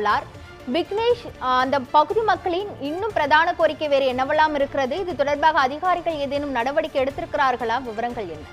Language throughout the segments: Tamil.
தெரிவித்துள்ளார் விக்னேஷ் அந்த பகுதி மக்களின் இன்னும் பிரதான கோரிக்கை வேறு என்னவெல்லாம் இருக்கிறது? இது தொடர்பாக அதிகாரிகள் ஏதேனும் நடவடிக்கை எடுத்திருக்கிறார்களா? விவரங்கள் என்ன?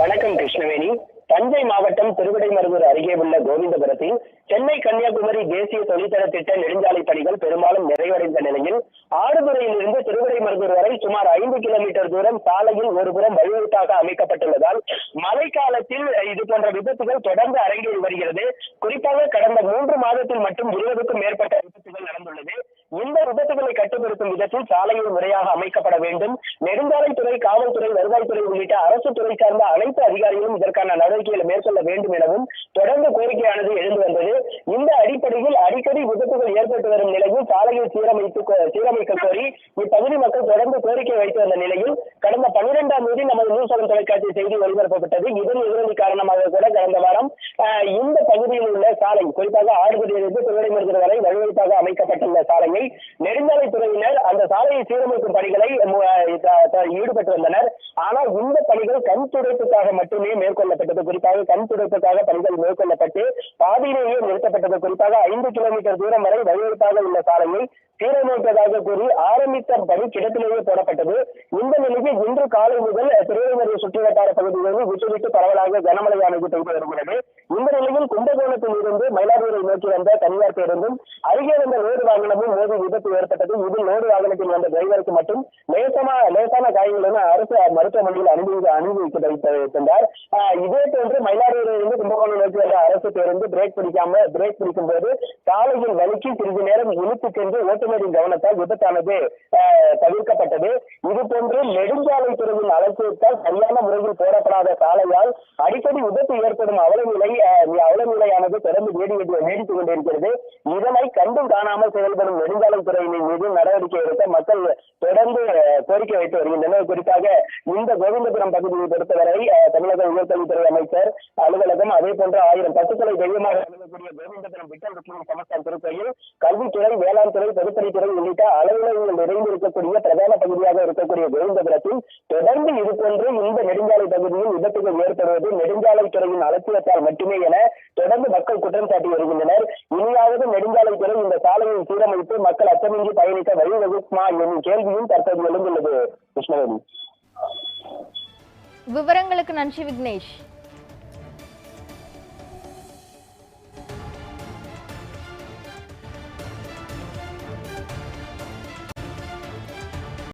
வணக்கம் கிருஷ்ணவேணி. தஞ்சை மாவட்டம் திருவிடைமருவூர் அருகே உள்ள கோவிந்தபுரத்தில் சென்னை கன்னியாகுமரி தேசிய தொழில்தர திட்ட நெடுஞ்சாலை பணிகள் பெரும்பாலும் நிறைவடைந்த நிலையில் ஆடுதுறையிலிருந்து திருவிடைமருதூர் வரை சுமார் ஐந்து கிலோமீட்டர் தூரம் சாலையில் ஒருபுறம் வழிவகுப்பாக அமைக்கப்பட்டுள்ளதால் மழை மழைக்காலத்தில் இது போன்ற விபத்துகள் தொடர்ந்து அரங்கேறி வருகிறது. குறிப்பாக கடந்த மூன்று மாதத்தில் மட்டும் இருபதுக்கும் மேற்பட்ட விபத்துகள் நடந்துள்ளது. இந்த விபத்துகளை கட்டுப்படுத்தும் விதத்தில் சாலையில் முறையாக அமைக்கப்பட வேண்டும். நெடுஞ்சாலைத்துறை காவல்துறை வருவாய்த்துறை உள்ளிட்ட அரசு துறை சார்ந்த அனைத்து அதிகாரிகளும் இதற்கான நடவடிக்கைகளை மேற்கொள்ள வேண்டும் எனவும் தொடர்ந்து கோரிக்கையானது எழுந்து வந்தது. இந்த அடிப்படையில் அடிக்கடி விபத்துகள் ஏற்பட்டு வரும் நிலையில் சாலையை சீரமைத்து கோ- சீரமைக்க கோரி இப்பகுதி மக்கள் தொடர்ந்து கோரிக்கை வைத்து வந்த நிலையில் கடந்த பன்னிரெண்டாம் தேதி நமது நியூஸ் தொலைக்காட்சி செய்தி ஒளிபரப்பப்பட்டது. இதன் எதிரொலி காரணமாக கூட கடந்த வாரம் இந்த பகுதியில் உள்ள சாலை குறிப்பாக ஆடுபடியிலிருந்து திருவிடைமருதூர் வரை வழிவகுப்பாக அமைக்கப்பட்டுள்ள சாலையை நெடுஞ்சாலைத்துறையினர் அந்த சாலையை சீரமைக்கும் பணிகளை ஈடுபட்டு வந்தனர். ஆனால் இந்த பணிகள் கண் துடைப்புக்காக மட்டுமே மேற்கொள்ளப்பட்டது. குறிப்பாக கண் துடைப்புக்காக பணிகள் மேற்கொள்ளப்பட்டு பாதியிலேயே நிறுத்தப்பட்டது குறிப்பாக ஐந்து கிலோமீட்டர் தூரம் வரை வழிவகுப்பாக உள்ள சாலையை சீரமைப்பதாக கூறி ஆரம்பித்த பணி கிடத்திலேயே போடப்பட்டது. இந்த நிலையில் இன்று காலை முதல் திருவண்ணாமலை சுற்றுவட்டார பகுதிகளில் விட்டுவிட்டு பரவலாக கனமழையானது பெய்து வருகிறது. இந்த நிலையில் கும்பகோணத்தில் இருந்து மயிலாடுதுறை நோக்கி வந்த தனியார் பேருந்தும் அருகே வந்த லோடு வாகனமும் மோதி விபத்து ஏற்பட்டது. இதில் லோடு வாகனத்தில் வந்த டிரைவருக்கு மட்டும் லேசமா லேசான காயங்களுடன் அரசு மருத்துவமனையில் அனுமதி அனுமதிக்கப்பட்டிருந்தார் வைத்திருந்தார் இதே போன்று மயிலாடுதுறையிலிருந்து கும்பகோணம் நோக்கி வந்த அரசு பேருந்து பிரேக் பிடிக்காம பிரேக் பிடிக்கும் போது சாலையில் வலிக்கு சிறிது நேரம் இழுத்து சென்று ஓட்டுநரின் கவனத்தால் விபத்தானது தவிர்க்கப்பட்டது. இது போன்று நெடுஞ்சாலை துறையின் அலட்சியத்தால் சரியான முறையில் போடப்படாத சாலையால் அடிக்கடி விபத்து ஏற்படும் அவலநிலை அவலநிலையானது தொடர்ந்து நீடி அதிகரித்துக் கொண்டிருக்கிறது. இதனை கண்டும் காணாமல் செயல்படும் நெடுஞ்சாலை துறையின் மீது நடவடிக்கை எடுக்க மக்கள் தொடர்ந்து கோரிக்கை வைத்து வருகின்றனர். குறிப்பாக இந்த கோவிந்தபுரம் பகுதியை பொறுத்தவரை தமிழக உயர்கல்வித்துறை அமைச்சர் அலுவலகம் அதே போன்ற ஆயிரம் பசுக்களை தெய்வமாக விளங்கக்கூடிய கோவிந்தபுரம் விட்டல் ருக்மிணி சமஸ்தான் திருப்பையில் கல்வித்துறை வேளாண் துறை பொதுப்பணித்துறை உள்ளிட்ட அலுவலகங்கள் நிறைந்து இருக்கக்கூடிய பிரதான பகுதியாக இருக்கக்கூடிய கோவிந்தபுரத்தில் தொடர்ந்து இது போன்று இந்த நெடுஞ்சாலை பகுதியில் விபத்துகள் ஏற்படுவது நெடுஞ்சாலை துறையின் அலட்சியத்தால் மட்டுமே என தொடர்ந்து மக்கள் குற்றம் சாட்டி வருகின்றனர். சாலையை சீரமைத்து மக்கள் அச்சமின்றி பயணிக்க வழிவகுக்குமா எனும் கேள்வியும் தற்போது எழுந்துள்ளது கிருஷ்ணவேணி. விவரங்களுக்கு நன்றி விக்னேஷ்.